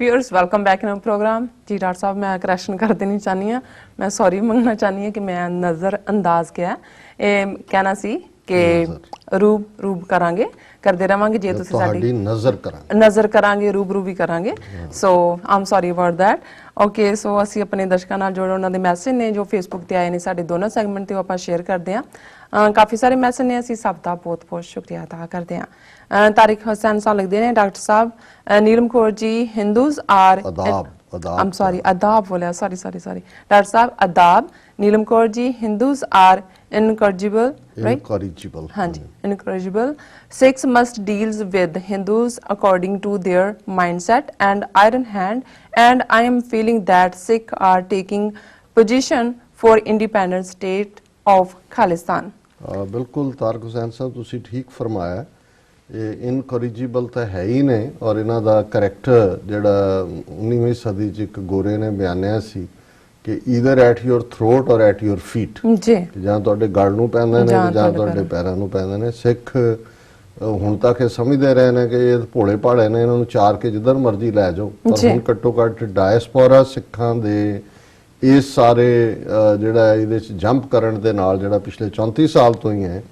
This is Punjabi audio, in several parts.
Viewers welcome back in program ਜੀ ਡਾਕਟਰ ਸਾਹਿਬ ਮੈਂ ਕਰੈਕਸ਼ਨ ਕਰ ਦੇਣੀ ਚਾਹਨੀ ਆ ਮੈਂ ਸੌਰੀ ਮੰਗਣਾ ਚਾਹਨੀ ਆ ਕਿ ਮੈਂ ਨਜ਼ਰ ਅੰਦਾਜ਼ ਕਿਹਾ ਇਹ ਕਹਿਣਾ ਸੀ ਕਿ ਰੂਬ ਰੂਬ ਕਰਾਂਗੇ ਕਰਦੇ ਰਵਾਂਗੇ ਜੇ ਤੁਸੀਂ ਸਾਡੀ ਤੁਹਾਡੀ ਨਜ਼ਰ ਕਰਾਂ ਨਜ਼ਰ ਕਰਾਂਗੇ ਰੂਬਰੂ ਵੀ ਕਰਾਂਗੇ so um sorry about that okay so ਅਸੀਂ ਆਪਣੇ ਦਰਸ਼ਕਾਂ ਨਾਲ ਜੋੜ ਉਹਨਾਂ ਦੇ ਮੈਸੇਜ ਨੇ ਜੋ ਫੇਸਬੁੱਕ ਤੇ ਆਏ ਨੇ ਸਾਡੇ ਦੋਨੋਂ ਸੈਗਮੈਂਟ ਤੇ ਉਹ ਆਪਾਂ ਸ਼ੇਅਰ ਕਰਦੇ ਹਾਂ ਕਾਫੀ ਸਾਰੇ ਮੈਸੇਜ ਨੇ ਅਸੀਂ ਸਭ ਦਾ ਬਹੁਤ ਬਹੁਤ ਸ਼ੁਕਰੀਆ ਅਦਾ ਕਰਦੇ ਹਾਂ ਤਾਰਿਕ ਹਸਨ ਸਾਹਿਬ ਲਿਖਦੇ ਨੇ doctor Sahib Neelam Kaur ji Hindus are ਅਦਾਬ ਅਦਾਬ I'm sorry, adab बोला sorry sorry sorry. Dr. Saab, adab, Neelam Kaur ji, Hindus are incorrigible, right? Incorrigible ਹਾਂਜੀ incorrigible. Sikhs must deals with Hindus according to their mindset and iron hand. And I am feeling that Sikh are taking position for independent state of Khalistan. ਬਿਲਕੁਲ ਤਾਰਕ ਹੁਸੈਨ ਸਾਹਿਬ ਤੁਸੀਂ ਠੀਕ ਫਰਮਾਇਆ। ਇਹ ਇਨਕੋਰੀਜੀਬਲ ਤਾਂ ਹੈ ਹੀ ਨੇ ਔਰ ਇਹਨਾਂ ਦਾ ਕੈਰੈਕਟਰ ਜਿਹੜਾ 19ਵੀਂ ਸਦੀ ਚ ਇੱਕ ਗੋਰੇ ਨੇ ਬਿਆਨਿਆ ਸੀ ਕਿ either at your throat or at your feet ਜੀ। ਜਾਂ ਤੁਹਾਡੇ ਗਲ ਨੂੰ ਪੈਂਦੇ ਨੇ ਜਾਂ ਤੁਹਾਡੇ ਪੈਰਾਂ ਨੂੰ। ਪੈਂਦੇ ਨੇ। ਸਿੱਖ ਹੁਣ ਤੱਕ ਇਹ ਸਮਝਦੇ ਰਹੇ ਨੇ ਕਿ ਇਹ ਭੋਲੇ ਭਾਲੇ ਨੇ ਇਹਨਾਂ ਨੂੰ ਚਾਰ ਕੇ ਜਿੱਧਰ ਮਰਜ਼ੀ ਲੈ ਜਾਓ। ਪਰ। ਹੁਣ ਘੱਟੋ ਘੱਟ ਡਾਇਸਪੋਰਾ ਸਿੱਖਾਂ ਦੇ ਇਸ ਸਾਰੇ ਜਿਹੜਾ ਇਹਦੇ ਚ ਜੰਪ ਕਰਨ ਦੇ ਨਾਲ ਜਿਹੜਾ ਪਿਛਲੇ 34 ਸਾਲ ਤੋਂ ਹੀ ਹੈ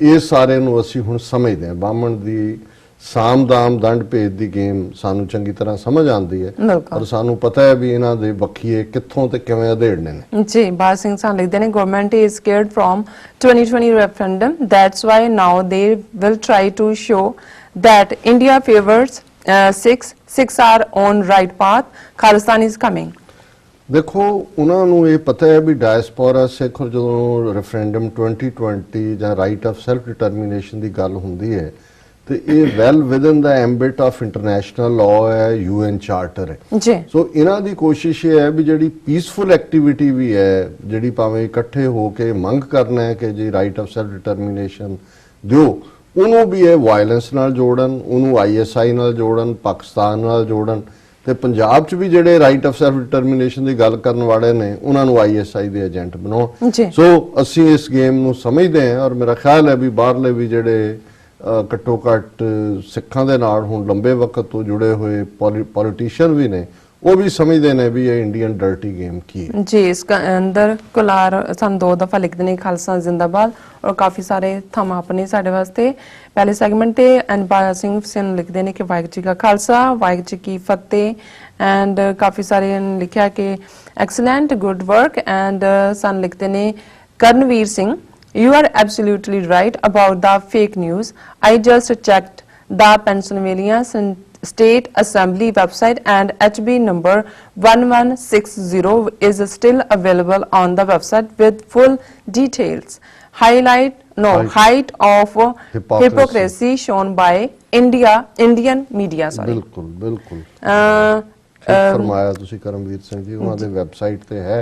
ਇਹ ਸਾਰੇ ਨੂੰ ਅਸੀਂ ਹੁਣ ਸਮਝਦੇ ਹਾਂ। ਬਾਹਮਣ ਦੀ ਸਾਮਦਾਮ ਦੰਡ ਭੇਦ ਦੀ ਗੇਮ ਸਾਨੂੰ ਚੰਗੀ ਤਰ੍ਹਾਂ ਸਮਝ ਆਉਂਦੀ ਹੈ। ਔਰ ਸਾਨੂੰ ਪਤਾ ਹੈ ਵੀ ਇਹਨਾਂ ਦੇ ਵਕੀਏ ਕਿੱਥੋਂ ਤੇ ਕਿਵੇਂ ਅਧੇੜਨੇ ਨੇ। ਜੀ ਬਾਲ ਸਿੰਘ ਸਾਹਿਬ ਲਿਖਦੇ ਨੇ government is scared from 2020 referendum. That's why now they will try to show that india favors uh, six six are on right path. Khalistan is coming. ਦੇਖੋ ਉਹਨਾਂ ਨੂੰ ਇਹ ਪਤਾ ਹੈ ਵੀ ਡਾਇਸਪੋਰਾ ਸਿੱਖ ਜਦੋਂ ਰੈਫਰੈਂਡਮ 2020 ਜਾਂ ਰਾਈਟ ਆਫ ਸੈਲਫ ਡਿਟਰਮੀਨੇਸ਼ਨ ਦੀ ਗੱਲ ਹੁੰਦੀ ਹੈ ਤੇ ਇਹ well within the ambit of international law ਹੈ ਯੂਐਨ ਚਾਰਟਰ ਹੈ। ਜੀ। ਸੋ ਇਹਨਾਂ ਦੀ ਕੋਸ਼ਿਸ਼ ਇਹ ਹੈ ਵੀ ਜਿਹੜੀ ਪੀਸਫੁਲ ਐਕਟੀਵਿਟੀ ਵੀ ਹੈ ਜਿਹੜੀ ਭਾਵੇਂ ਇਕੱਠੇ ਹੋ ਕੇ ਮੰਗ ਕਰਨਾ ਹੈ ਕਿ ਜੀ ਰਾਈਟ ਆਫ ਸੈਲਫ ਡਿਟਰਮੀਨੇਸ਼ਨ ਦਿਓ ਉਹਨੂੰ ਵੀ ਇਹ ਵਾਇਲੈਂਸ ਨਾਲ ਜੋੜਨ ਉਹਨੂੰ ਆਈਐਸਆਈ ਨਾਲ ਜੋੜਨ ਪਾਕਿਸਤਾਨ ਨਾਲ ਜੋੜਨ ਤੇ ਪੰਜਾਬ 'ਚ ਵੀ ਜਿਹੜੇ ਰਾਈਟ ਆਫ ਸੈਲਫ ਡਿਟਰਮੀਨੇਸ਼ਨ ਦੀ ਗੱਲ ਕਰਨ ਵਾਲੇ ਨੇ ਉਹਨਾਂ ਨੂੰ ਆਈਐਸਆਈ ਦੇ ਏਜੰਟ ਬਣਾਉਣ। ਸੋ ਅਸੀਂ ਇਸ ਗੇਮ ਨੂੰ ਸਮਝਦੇ ਹਾਂ ਔਰ ਮੇਰਾ ਖਿਆਲ ਹੈ ਵੀ ਬਾਹਰਲੇ ਵੀ ਜਿਹੜੇ ਘੱਟੋ ਘੱਟ ਸਿੱਖਾਂ ਦੇ ਨਾਲ ਹੁਣ ਲੰਬੇ ਵਕਤ ਤੋਂ ਜੁੜੇ ਹੋਏ ਪੋਲੀਟੀਸ਼ੀਅਨ ਵੀ ਨੇ ਉਹ ਵੀ ਸਮਝਦੇ ਨੇ ਵੀ ਇਹ ਇੰਡੀਅਨ ਡਰਟੀ ਗੇਮ ਕੀ ਹੈ ਜੀ, ਇਸ ਅੰਦਰ ਕੁਲਾਰ ਸਾਨੂੰ ਦੋ ਦਫਾ ਲਿਖਦੇ ਨੇ, ਖਾਲਸਾ ਜ਼ਿੰਦਾਬਾਦ ਔਰ ਕਾਫੀ ਸਾਰੇ ਥਮ ਆਪਣੇ ਸਾਡੇ ਵਾਸਤੇ ਪਹਿਲੇ ਸੈਗਮੈਂਟ ਤੇ ਅਨਪਾਲ ਸਿੰਘ ਸਿੰਘ ਲਿਖਦੇ ਨੇ ਕਿ ਵਾਹਿਗੁਰੂ ਜੀ ਕਾ ਖਾਲਸਾ, ਵਾਹਿਗੁਰੂ ਜੀ ਕੀ ਫਤਿਹ ਐਂਡ ਕਾਫੀ ਸਾਰੇ ਨੇ ਲਿਖਿਆ ਕਿ ਐਕਸਲੈਂਟ ਗੁੱਡ ਵਰਕ ਐਂਡ ਸਾਨੂੰ ਲਿਖਦੇ ਨੇ Karanvir Singh, You are absolutely right about the fake news. I just checked the Pennsylvania State Assembly website and HB number 1160 is still available on the website with full details. Highlight, no, height of Hypocrisy. hypocrisy shown by India, Indian media, sorry. ਬਿਲਕੁਲ ਬਿਲਕੁਲ Uh, ਠੀਕ ਫਰਮਾਇਆ ਤੁਸੀਂ ਕਰਮਵੀਰ ਸਿੰਘ ਜੀ ਉਹਨਾਂ ਦੇ ਵੈਬਸਾਈਟ ਤੇ ਹੈ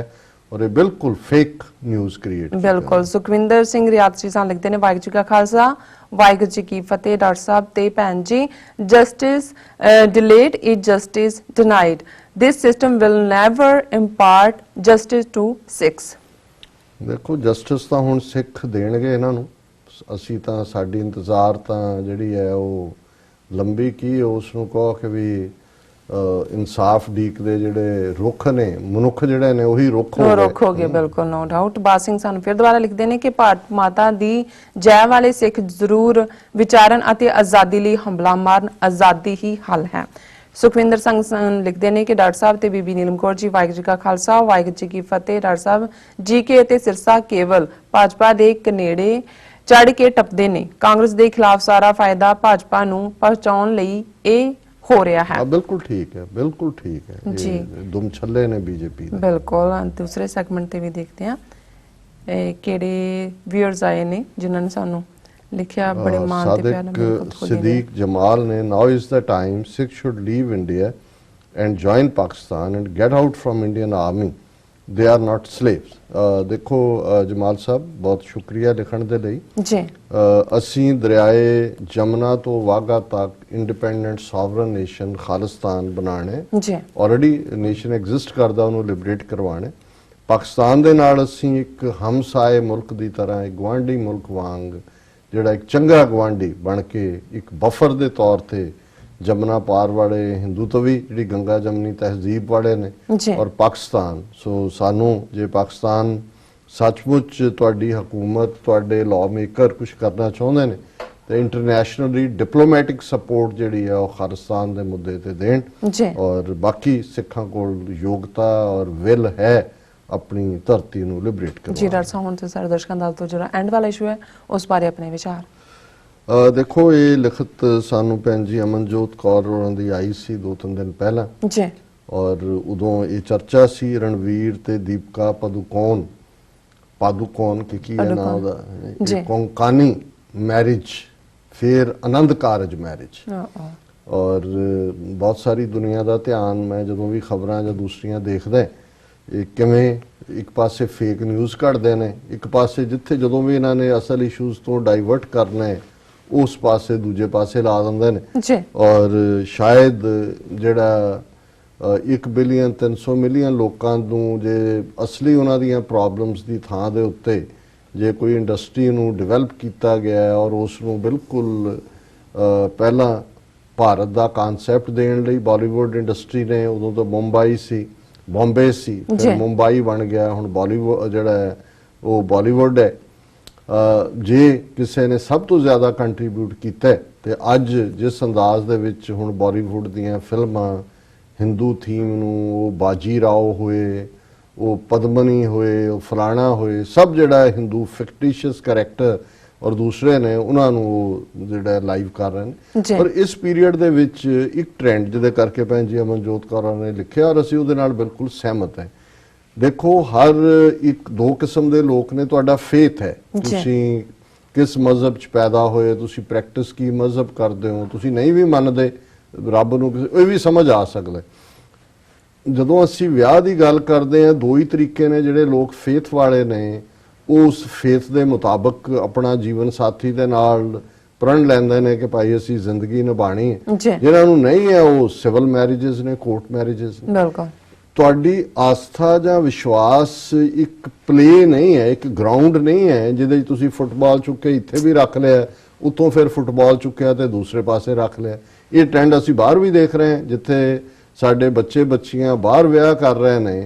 ਔਰ ਇਹ ਬਿਲਕੁਲ ਫੇਕ ਨਿਊਜ਼ ਕ੍ਰੀਏਟ ਬਿਲਕੁਲ। ਸੁਖਵਿੰਦਰ ਸਿੰਘ ਰਿਆਤਰੀ ਸਾਹਿਬ ਲਿਖਦੇ ਨੇ ਵਾਹਿਗੁਰੂ ਜੀ ਕਾ ਖਾਲਸਾ ਵਾਹਿਗੁਰੂ ਜੀ ਕੀ ਫਤਿਹ। ਡਾਕਟਰ ਸਾਹਿਬ ਤੇ ਭੈਣ ਜੀ justice delayed is justice denied this system will never impart justice to sikhs ਦੇਖੋ ਜਸਟਿਸ ਤਾਂ ਹੁਣ ਸਿੱਖ ਦੇਣਗੇ ਇਹਨਾਂ ਨੂੰ। ਅਸੀਂ ਤਾਂ ਸਾਡੀ ਇੰਤਜ਼ਾਰ ਤਾਂ ਜਿਹੜੀ ਹੈ ਉਹ ਲੰਬੀ ਕੀ ਉਸ ਨੂੰ ਕਹੋ ਕਿ ਵੀ ਇਨਸਾਫ ਡੀਕ ਦੇ ਜਿਹੜੇ ਰੁੱਖ ਨੇ ਮਨੁੱਖ ਜਿਹੜੇ ਨੇ ਉਹੀ ਰੁੱਖ ਹੋ ਗਏ। ਰੁੱਖ ਹੋ ਗਏ ਬਿਲਕੁਲ ਨੋ ਡਾਊਟ ਬਾਸਿੰਗ ਸਾਨੂੰ ਫਿਰ ਦੁਬਾਰਾ ਲਿਖਦੇ ਨੇ ਕਿ ਭਾਰਤ ਮਾਤਾ ਦੀ ਜੈ ਵਾਲੇ ਸਿੱਖ ਜ਼ਰੂਰ ਵਿਚਾਰਨ ਅਤੇ ਆਜ਼ਾਦੀ ਲਈ ਹਮਲਾ ਮਾਰਨ ਆਜ਼ਾਦੀ ਹੀ ਹੱਲ ਹੈ। ਸੁਖਵਿੰਦਰ ਸਿੰਘ ਸਨ ਲਿਖਦੇ ਨੇ ਕਿ ਡਾਕਟਰ ਸਾਹਿਬ ਤੇ ਬੀਬੀ ਨੀਲਮ ਕੌਰ ਜੀ ਵਾਹਿਗੁਰੂ ਜੀ ਕਾ ਖਾਲਸਾ ਵਾਹਿਗੁਰੂ ਜੀ ਕੀ ਫਤਿਹ। ਡਾਕਟਰ ਸਾਹਿਬ ਜੀਕੇ ਅਤੇ ਸਿਰਸਾ ਕੇਵਲ ਭਾਜਪਾ ਦੇ ਕਨੇੜੇ ਚੜ ਕੇ ਟੱਪਦੇ ਨੇ। ਕਾਂਗਰਸ ਦੇ ਖਿਲਾਫ ਸਾਰਾ ਫਾਇਦਾ ਭਾਜਪਾ ਨੂੰ ਪਹੁੰਚਾਉਣ ਲਈ ਇਹ ਹੋ ਰਿਹਾ ਹੈ। ਬਿਲਕੁਲ ਠੀਕ ਹੈ ਬਿਲਕੁਲ ਠੀਕ ਹੈ। ਇਹ ਜੀ। ਦੁਮ ਛੱਲੇ ਨੇ ਬੀਜੇਪੀ ਦੇ। ਬਿਲਕੁਲ ਦੂਸਰੇ ਸੈਗਮੈਂਟ ਤੇ ਵੀ ਦੇਖਦੇ ਆ ਕਿਹੜੇ ਵਿਊਅਰਸ ਆਏ ਨੇ ਜਿਨ੍ਹਾਂ ਨੇ ਸਾਨੂੰ ਲਿਖਿਆ ਬੜੇ ਮਾਣ ਤੇ ਪਿਆਰ ਨਾਲ ਸਾਦਿਕ ਜਮਾਲ ਨੇ now is the time Sikh should leave India and join Pakistan and get out from Indian army they are not slaves ਦੇਖੋ ਜਮਾਲ ਸਾਹਿਬ ਬਹੁਤ ਸ਼ੁਕਰੀਆ ਲਿਖਣ ਦੇ ਲਈ। ਜੀ। ਅਸੀਂ ਦਰਿਆਏ ਜਮਨਾ ਤੋਂ ਵਾਗਾ ਤੱਕ ਇੰਡੀਪੈਂਡੈਂਟ ਸੋਵਰਨ ਨੇਸ਼ਨ ਖਾਲਿਸਤਾਨ ਬਣਾਣੇ ਜੀ। ਆਲਰੇਡੀ ਨੇਸ਼ਨ ਐਗਜ਼ਿਸਟ ਕਰਦਾ ਉਹਨੂੰ ਲਿਬਰੇਟ ਕਰਵਾਣੇ ਪਾਕਿਸਤਾਨ ਦੇ ਨਾਲ ਅਸੀਂ ਇੱਕ ਹਮਸਾਏ ਮੁਲਕ ਦੀ ਤਰ੍ਹਾਂ ਇੱਕ ਗਵਾਂਢੀ ਮੁਲਕ ਵਾਂਗ ਜਿਹੜਾ ਇੱਕ ਚੰਗਾ ਗਵਾਂਢੀ ਬਣ ਕੇ ਇੱਕ ਬਫਰ ਦੇ ਤੌਰ ਤੇ ਜਮਨਾ ਪਾਰ ਵਾਲੇ ਹਿੰਦੂ ਤਵੀ ਜਿਹੜੀ ਗੰਗਾ ਜਮਨੀ ਤਹਿਜ਼ੀਬ ਵਾਲੇ ਨੇ ਜੀ। ਔਰ ਪਾਕਿਸਤਾਨ। ਸੋ ਸਾਨੂੰ ਜੇ ਪਾਕਿਸਤਾਨ ਸੱਚਮੁੱਚ ਤੁਹਾਡੀ ਹਕੂਮਤ ਤੁਹਾਡੇ ਲਾਅ ਮੇਕਰ ਕੁਝ ਕਰਨਾ ਚਾਹੁੰਦੇ ਨੇ ਤੇ ਇੰਟਰਨੈਸ਼ਨਲੀ ਡਿਪਲੋਮੈਟਿਕ ਸਪੋਰਟ ਜਿਹੜੀ ਆ ਉਹ ਖਾਲਿਸਤਾਨ ਦੇ ਮੁੱਦੇ ਤੇ ਦੇਣ। ਜੀ। ਔਰ ਬਾਕੀ ਸਿੱਖਾਂ ਕੋਲ ਯੋਗਤਾ ਔਰ ਵਿਲ ਹੈ ਆਪਣੀ ਧਰਤੀ ਨੂੰ ਲਿਬਰੇਟ ਜੀ ਕਰਵਾਉਣ ਡਾਕਟਰ ਸਾਹਿਬ ਹੁਣ ਤੇ ਸਾਡੇ ਦਰਸ਼ਕਾਂ ਦਾ ਤੋਂ ਜਿਹੜਾ ਐਂਡ ਵਾਲਾ ਇਸ਼ੂ ਹੈ ਉਸ ਬਾਰੇ ਆਪਣੇ ਵਿਚਾਰ। ਦੇਖੋ ਇਹ ਲਿਖਤ ਸਾਨੂੰ ਭੈਣ ਜੀ ਅਮਨਜੋਤ ਕੌਰ ਹੋਰਾਂ ਦੀ ਆਈ ਸੀ ਦੋ ਤਿੰਨ ਦਿਨ ਪਹਿਲਾਂ। ਜੀ। ਔਰ ਉਦੋਂ ਇਹ ਚਰਚਾ ਸੀ ਰਣਵੀਰ ਤੇ ਦੀਪਕਾ ਪਦੂਕੋਨ ਪਾਦੂਕੋਨ ਕਿ ਕੀ ਹੈ ਨਾਮ ਜੀ। ਇਹ ਕੋਂਕਾਨੀ ਮੈਰਿਜ ਫਿਰ ਆਨੰਦ ਕਾਰਜ ਮੈਰਿਜ। ਔਰ ਬਹੁਤ ਸਾਰੀ ਦੁਨੀਆ ਦਾ ਧਿਆਨ ਮੈਂ ਜਦੋਂ ਵੀ ਖਬਰਾਂ ਜਾਂ ਦੂਸਰੀਆਂ ਦੇਖਦਾ ਇਹ ਕਿਵੇਂ ਇੱਕ ਪਾਸੇ ਫੇਕ ਨਿਊਜ਼ ਕੱਢਦੇ ਨੇ ਇੱਕ ਪਾਸੇ ਜਿੱਥੇ ਜਦੋਂ ਵੀ ਇਹਨਾਂ ਨੇ ਅਸਲ ਇਸ਼ੂਜ਼ ਤੋਂ ਡਾਈਵਰਟ ਕਰਨਾ ਹੈ ਉਸ ਪਾਸੇ ਦੂਜੇ ਪਾਸੇ ਲਾ ਦਿੰਦੇ ਨੇ। ਜੀ। ਔਰ ਸ਼ਾਇਦ ਜਿਹੜਾ 1 ਬਿਲੀਅਨ 300 ਮਿਲੀਅਨ ਲੋਕਾਂ ਨੂੰ ਜੇ ਅਸਲੀ ਉਹਨਾਂ ਦੀਆਂ ਪ੍ਰੋਬਲਮਸ ਦੀ ਥਾਂ ਦੇ ਉੱਤੇ ਜੇ ਕੋਈ ਇੰਡਸਟਰੀ ਨੂੰ ਡਿਵੈਲਪ ਕੀਤਾ ਗਿਆ ਔਰ ਉਸ ਨੂੰ ਬਿਲਕੁਲ ਪਹਿਲਾਂ ਭਾਰਤ ਦਾ ਕਨਸੈਪਟ ਦੇਣ ਲਈ ਬਾਲੀਵੁੱਡ ਇੰਡਸਟਰੀ ਨੇ ਉਦੋਂ ਤਾਂ ਮੁੰਬਈ ਸੀ ਬੰਬੇ ਸੀ। ਫਿਰ ਮੁੰਬਈ ਬਣ ਗਿਆ ਹੁਣ ਬਾਲੀਵੁੱਡ ਜਿਹੜਾ ਉਹ ਬਾਲੀਵੁੱਡ ਹੈ। ਜੇ ਕਿਸੇ ਨੇ ਸਭ ਤੋਂ ਜ਼ਿਆਦਾ ਕੰਟਰੀਬਿਊਟ ਕੀਤਾ ਤੇ ਅੱਜ ਜਿਸ ਅੰਦਾਜ਼ ਦੇ ਵਿੱਚ ਹੁਣ ਬਾਲੀਵੁੱਡ ਦੀਆਂ ਫਿਲਮਾਂ ਹਿੰਦੂ ਥੀਮ ਨੂੰ ਉਹ ਬਾਜੀ ਰਾਓ ਹੋਏ ਉਹ ਪਦਮਨੀ ਹੋਏ ਉਹ ਫਲਾਣਾ ਹੋਏ ਸਭ ਜਿਹੜਾ ਹਿੰਦੂ ਫਿਕਟੀਸ਼ੀਅਸ ਕੈਰੈਕਟਰ ਔਰ ਦੂਸਰੇ ਨੇ ਉਹਨਾਂ ਨੂੰ ਜਿਹੜਾ ਲਾਈਵ ਕਰ ਰਹੇ ਨੇ। ਪਰ ਇਸ ਪੀਰੀਅਡ ਦੇ ਵਿੱਚ ਇੱਕ ਟ੍ਰੈਂਡ ਜਿਹਦੇ ਕਰਕੇ ਭੈਣ ਜੀ ਅਮਨਜੋਤ ਕੌਰ ਨੇ ਲਿਖਿਆ ਔਰ ਅਸੀਂ ਉਹਦੇ ਨਾਲ ਬਿਲਕੁਲ ਸਹਿਮਤ ਹਾਂ ਦੇਖੋ ਹਰ ਇੱਕ ਦੋ ਕਿਸਮ ਦੇ ਲੋਕ ਨੇ ਤੁਹਾਡਾ ਫੇਥ ਹੈ। ਤੁਸੀਂ ਕਿਸ ਮਜ਼ਹਬ 'ਚ ਪੈਦਾ ਹੋਏ ਤੁਸੀਂ ਪ੍ਰੈਕਟਿਸ ਕੀ ਮਜ਼ਹਬ ਕਰਦੇ ਹੋ ਤੁਸੀਂ ਨਹੀਂ ਵੀ ਮੰਨਦੇ ਰੱਬ ਨੂੰ ਇਹ ਵੀ ਸਮਝ ਆ ਸਕਦਾ। ਜਦੋਂ ਅਸੀਂ ਵਿਆਹ ਦੀ ਗੱਲ ਕਰਦੇ ਹਾਂ ਦੋ ਹੀ ਤਰੀਕੇ ਨੇ ਜਿਹੜੇ ਲੋਕ ਫੇਥ ਵਾਲੇ ਨੇ ਉਸ ਫੇਥ ਦੇ ਮੁਤਾਬਕ ਆਪਣਾ ਜੀਵਨ ਸਾਥੀ ਦੇ ਨਾਲ ਪ੍ਰਣ ਲੈਂਦੇ ਨੇ ਕਿ ਭਾਈ ਅਸੀਂ ਜ਼ਿੰਦਗੀ ਨਿਭਾਣੀ ਹੈ। ਜਿਹਨਾਂ ਨੂੰ ਨਹੀਂ ਹੈ ਉਹ ਸਿਵਲ ਮੈਰਿਜਸ ਨੇ ਕੋਰਟ ਮੈਰਿਜਸ ਨੇ। ਬਿਲਕੁਲ। ਤੁਹਾਡੀ ਆਸਥਾ ਜਾਂ ਵਿਸ਼ਵਾਸ ਇੱਕ ਪਲੇ ਨਹੀਂ ਹੈ ਇੱਕ ਗਰਾਊਂਡ ਨਹੀਂ ਹੈ ਜਿਹਦੇ 'ਚ ਤੁਸੀਂ ਫੁੱਟਬਾਲ ਚੁੱਕ ਕੇ ਇੱਥੇ ਵੀ ਰੱਖ ਲਿਆ ਉਤੋਂ ਫਿਰ ਫੁੱਟਬਾਲ ਚੁੱਕਿਆ ਤੇ ਦੂਸਰੇ ਪਾਸੇ ਰੱਖ ਲਿਆ। ਇਹ ਟ੍ਰੈਂਡ ਅਸੀਂ ਬਾਹਰ ਵੀ ਦੇਖ ਰਹੇ ਹਾਂ ਜਿੱਥੇ ਸਾਡੇ ਬੱਚੇ ਬੱਚੀਆਂ ਬਾਹਰ ਵਿਆਹ ਕਰ ਰਹੇ ਨੇ